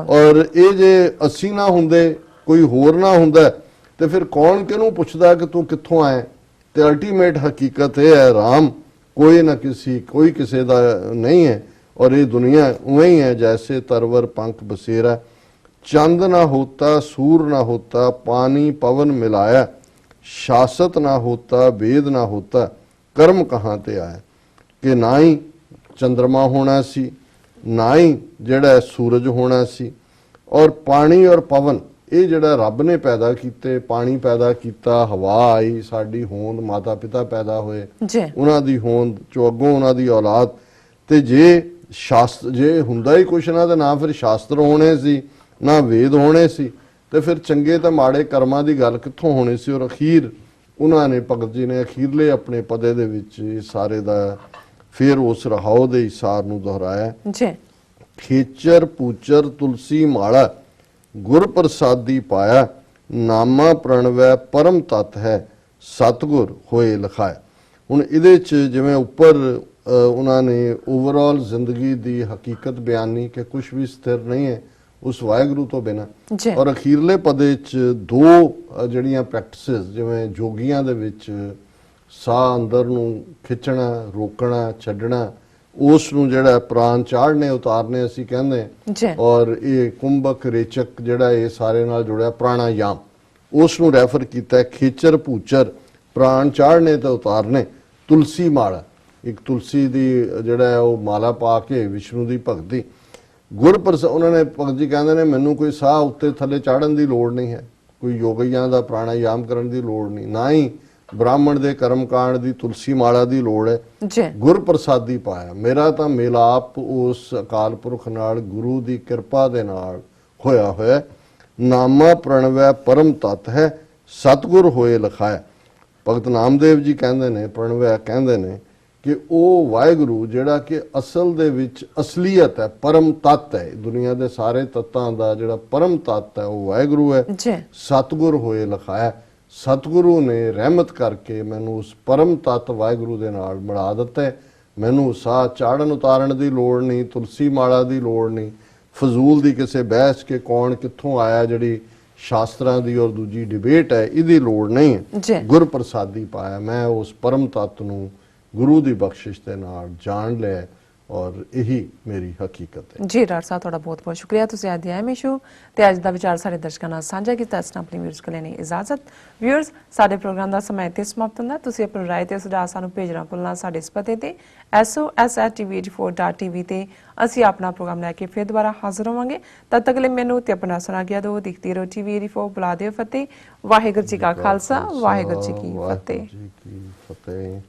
ਔਰ ਇਹ ਜੇ ਅਸੀਂ ਨਾ ਹੁੰਦੇ ਕੋਈ ਹੋਰ ਨਾ ਹੁੰਦਾ ਤੇ ਫਿਰ ਕੌਣ ਕਿਹਨੂੰ ਪੁੱਛਦਾ ਕਿ ਤੂੰ ਕਿੱਥੋਂ ਆਇਆ? ਤੇ ਅਲਟੀਮੇਟ ਹਕੀਕਤ ਇਹ ਹੈ ਰਾਮ ਕੋਈ ਨਾ ਕਿਸੇ ਕੋਈ ਕਿਸੇ ਦਾ ਨਹੀਂ ਹੈ। ਔਰ ਇਹ ਦੁਨੀਆ ਉਵੇਂ ਹੀ ਹੈ ਜੈਸੇ ਤਰਵਰ ਪੰਖ ਬਸੇਰਾ। ਚੰਦ ਨਾ ਹੋਤਾ ਸੂਰ ਨਾ ਹੋਤਾ ਪਾਣੀ ਪਵਨ ਮਿਲਾਇਆ। ਸ਼ਾਸਤ ਨਾ ਹੋਤਾ ਵੇਦ ਨਾ ਹੋਤਾ ਕਰਮ ਕਹਾਂ ਤੇ ਆਇਆ? ਕਿ ਨਾ ਹੀ ਚੰ드ਰਮਾ ਹੋਣਾ ਸੀ ਨਾ ਹੀ ਜਿਹੜਾ ਸੂਰਜ ਹੋਣਾ ਸੀ। ਔਰ ਪਾਣੀ ਔਰ ਪਵਨ ਇਹ ਜਿਹੜਾ ਰੱਬ ਨੇ ਪੈਦਾ ਕੀਤੇ ਪਾਣੀ ਪੈਦਾ ਕੀਤਾ ਹਵਾ ਆਈ ਸਾਡੀ ਹੋਂਦ ਮਾਤਾ ਪਿਤਾ ਪੈਦਾ ਹੋਏ ਉਹਨਾਂ ਦੀ ਹੋਂਦ ਚੋਂ ਅੱਗੋਂ ਉਹਨਾਂ ਦੀ ਔਲਾਦ। ਤੇ ਜੇ ਸ਼ਾਸਤਰ ਜੇ ਹੁੰਦਾ ਹੀ ਕੁਛ ਨਾ ਤਾਂ ਨਾ ਫਿਰ ਸ਼ਾਸਤਰ ਹੋਣੇ ਸੀ ਨਾ ਵੇਦ ਹੋਣੇ ਸੀ। ਤੇ ਫਿਰ ਚੰਗੇ ਤਾਂ ਮਾੜੇ ਕਰਮਾਂ ਦੀ ਗੱਲ ਕਿੱਥੋਂ ਹੋਣੀ ਸੀ? ਔਰ ਅਖੀਰ ਉਹਨਾਂ ਨੇ ਭਗਤ ਜੀ ਨੇ ਅਖੀਰਲੇ ਆਪਣੇ ਪਦੇ ਦੇ ਵਿੱਚ ਸਾਰੇ ਦਾ ਫਿਰ ਉਸ ਰਹਾਉ ਦੇ ਇਸਾਰ ਨੂੰ ਦੁਹਰਾਇਆ। ਜੀ। ਖੇਚਰ ਪੂਚਰ ਤੁਲਸੀ ਮਾਲਾ ਗੁਰ ਪ੍ਰਸਾਦੀ ਪਾਇਆ ਨਾਮਾ ਪ੍ਰਣਵੈ ਪਰਮ ਤਤ ਹੈ ਸਤਗੁਰ ਹੋਏ ਲਖਾਇਆ। ਹੁਣ ਇਹਦੇ ਚ ਜਿਵੇਂ ਉੱਪਰ ਉਹਨਾਂ ਨੇ ਓਵਰਆਲ ਜ਼ਿੰਦਗੀ ਦੀ ਹਕੀਕਤ ਬਿਆਨੀ ਕਿ ਕੁਝ ਵੀ ਸਥਿਰ ਨਹੀਂ ਹੈ ਉਸ ਵਾਹਿਗੁਰੂ ਤੋਂ ਬਿਨਾ। ਔਰ ਅਖੀਰਲੇ ਪਦੇ ਚ ਦੋ ਜਿਹੜੀਆਂ ਪ੍ਰੈਕਟਿਸਸ ਜਿਵੇਂ ਜੋਗੀਆਂ ਦੇ ਵਿੱਚ ਸਾਹ ਅੰਦਰ ਨੂੰ ਖਿੱਚਣਾ ਰੋਕਣਾ ਛੱਡਣਾ ਉਸ ਨੂੰ ਜਿਹੜਾ ਹੈ ਪ੍ਰਾਣ ਚਾੜਨੇ ਉਤਾਰਨੇ ਅਸੀਂ ਕਹਿੰਦੇ ਔਰ ਇਹ ਕੁੰਭਕ ਰੇਚਕ ਜਿਹੜਾ ਇਹ ਸਾਰੇ ਨਾਲ ਜੁੜਿਆ ਪ੍ਰਾਣਾਯਾਮ। ਉਸ ਨੂੰ ਰੈਫਰ ਕੀਤਾ ਖੇਚਰ ਭੂਚਰ ਪ੍ਰਾਣ ਚਾੜਨੇ ਤੇ ਉਤਾਰਨੇ ਤੁਲਸੀ ਮਾਲਾ। ਇੱਕ ਤੁਲਸੀ ਦੀ ਜਿਹੜਾ ਉਹ ਮਾਲਾ ਪਾ ਕੇ ਵਿਸ਼ਨੂੰ ਦੀ ਭਗਤੀ। ਗੁਰਪ੍ਰਸ ਉਹਨਾਂ ਨੇ ਭਗਤ ਜੀ ਕਹਿੰਦੇ ਨੇ ਮੈਨੂੰ ਕੋਈ ਸਾਹ ਉੱਤੇ ਥੱਲੇ ਚਾੜਨ ਦੀ ਲੋੜ ਨਹੀਂ ਹੈ ਕੋਈ ਯੋਗੀਆਂ ਦਾ ਪ੍ਰਾਣਾਯਾਮ ਕਰਨ ਦੀ ਲੋੜ ਨਹੀਂ ਨਾ ਹੀ ਬ੍ਰਾਹਮਣ ਦੇ ਕਰਮਕਾਂਡ ਦੀ ਤੁਲਸੀ ਮਾਲਾ ਦੀ ਲੋੜ ਹੈ ਜੀ। ਗੁਰ ਪ੍ਰਸਾਦੀ ਪਾਇਆ। ਮੇਰਾ ਤਾਂ ਮਿਲਾਪ ਉਸ ਅਕਾਲ ਪੁਰਖ ਨਾਲ ਗੁਰੂ ਦੀ ਕਿਰਪਾ ਦੇ ਨਾਲ ਹੋਇਆ ਹੋਇਆ। ਨਾਮਾ ਪ੍ਰਣਵੈ ਪਰਮ ਤਤ ਹੈ ਸਤਗੁਰ ਹੋਏ ਲਖਾਇਆ ਭਗਤ ਨਾਮਦੇਵ ਜੀ ਕਹਿੰਦੇ ਨੇ ਪ੍ਰਣਵੈ ਕਹਿੰਦੇ ਨੇ ਕਿ ਉਹ ਵਾਹਿਗੁਰੂ ਜਿਹੜਾ ਕਿ ਅਸਲ ਦੇ ਵਿੱਚ ਅਸਲੀਅਤ ਹੈ ਪਰਮ ਤਤ ਹੈ। ਦੁਨੀਆ ਦੇ ਸਾਰੇ ਤੱਤਾਂ ਦਾ ਜਿਹੜਾ ਪਰਮ ਤਤ ਹੈ ਉਹ ਵਾਹਿਗੁਰੂ ਹੈ। ਜੀ। ਸਤਗੁਰ ਹੋਏ ਲਖਾਇਆ ਸਤਗੁਰੂ ਨੇ ਰਹਿਮਤ ਕਰਕੇ ਮੈਨੂੰ ਉਸ ਪਰਮ ਤਤ ਵਾਹਿਗੁਰੂ ਦੇ ਨਾਲ ਮਿਲਾ ਦਿੱਤਾ ਹੈ। ਮੈਨੂੰ ਸਾਹ ਚਾੜਨ ਉਤਾਰਨ ਦੀ ਲੋੜ ਨਹੀਂ ਤੁਲਸੀ ਮਾਲਾ ਦੀ ਲੋੜ ਨਹੀਂ ਫਜ਼ੂਲ ਦੀ ਕਿਸੇ ਬਹਿਸ ਕੇ ਕੌਣ ਕਿੱਥੋਂ ਆਇਆ ਜਿਹੜੀ ਸ਼ਾਸਤਰਾਂ ਦੀ ਔਰ ਦੂਜੀ ਡਿਬੇਟ ਹੈ ਇਹਦੀ ਲੋੜ ਨਹੀਂ। ਹੈ। ਗੁਰ ਪ੍ਰਸਾਦੀ ਪਾਇਆ ਮੈਂ ਉਸ ਪਰਮ ਤੱਤ ਨੂੰ ਗੁਰੂ ਦੀ ਬਖਸ਼ਿਸ਼ ਦੇ ਨਾਲ ਜਾਣ ਲਿਆ ਔਰ ਇਹੀ ਮੇਰੀ ਹਕੀਕਤ ਹੈ। ਜੀ ਡਾਕਟਰ ਸਾਹਿਬ ਤੁਹਾਡਾ ਬਹੁਤ ਬਹੁਤ ਸ਼ੁਕਰੀਆ। ਤੁਸੀਂ ਅੱਜ ਆਏ ਮਿਸ਼ੂ ਤੇ ਅੱਜ ਦਾ ਵਿਚਾਰ ਸਾਡੇ ਦਰਸ਼ਕਾਂ ਨਾਲ ਸਾਂਝਾ ਕੀਤਾ। ਇਸ ਨਾਲ ਆਪਣੀ ਕੋਲ ਲੈਣੀ ਇਜਾਜ਼ਤ। ਵਿਊਅਰਸ ਸਾਡੇ ਪ੍ਰੋਗਰਾਮ ਦਾ ਸਮਾਂ ਇੱਥੇ ਸਮਾਪਤ ਹੁੰਦਾ। ਤੁਸੀਂ ਆਪਣੀ ਰਾਏ ਤੇ ਸੁਝਾਅ ਸਾਨੂੰ ਭੇਜਣਾ ਭੁੱਲਣਾ ਸਾਡੇ ਇਸ ਪਤੇ ਤੇ sos@tv84.tv ਤੇ ਅਸੀਂ ਆਪਣਾ ਪ੍ਰੋਗਰਾਮ ਲੈ ਕੇ ਫਿਰ ਦੁਬਾਰਾ ਹਾਜ਼ਰ ਹੋਵਾਂਗੇ। ਤਦ ਤੱਕ ਲਈ ਮੈਨੂੰ ਤੇ ਆਪਣਾ ਸੁਣਾ ਗਿਆ ਦੋ ਦਿਖਦੀ ਰਹੋ TV84 ਬੁਲਾ ਦਿਓ ਫਤਿਹ। ਵਾਹਿਗੁਰੂ ਜੀ ਕਾ ਖਾਲਸਾ ਵਾਹਿਗੁਰੂ ਜੀ ਕੀ ਫਤਿਹ।